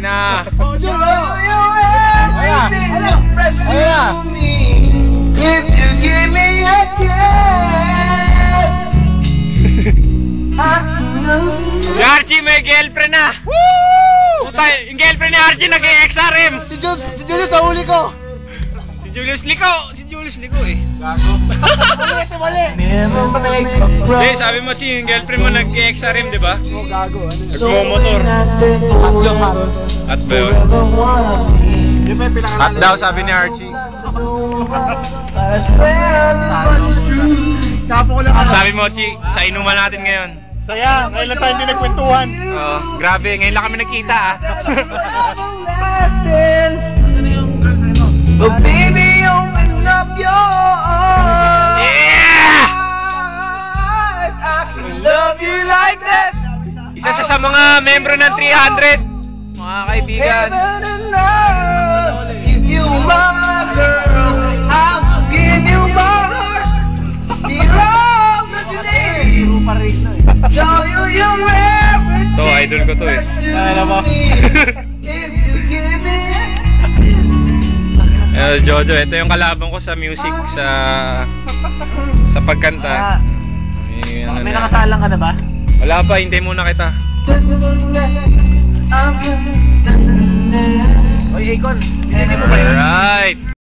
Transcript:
Na. Oh, oh. Ayan. Ayan. If you give me a chance, I know. Si Archie may girlfriend na. Woo! Yung girlfriend ni Archie nag-XRM. Si Jun, si Jun sa huli ko. Si Julius Lico. Si Julius Lico eh. Gago. Mali, mali. Hindi, sabi mo si yung girlfriend mo nag-XRM, di ba? Oh, gago. Ano yun? Nagmo-motor. Hot yung hot. At ba yun? At daw sabi ni Archie. Sabi mo, Chi, sa inuman natin ngayon. Saya, ngayon lang tayo hindi nagkwentuhan. Oo, grabe, ngayon lang kami nagkita ah. you like that. Isa siya sa mga membro ng 300. Mga kaibigan. If you my girl, I will give you my heart. Be all that you need. Show you your everything. To, idol ko to eh. Alam mo. Eh, Jojo, ito yung kalaban ko sa music, sa sa pagkanta. Eh, ano May na- nakasalang ka na ba? Wala pa, hindi muna kita. Oy, Akon. Hindi mo ba yun? Alright.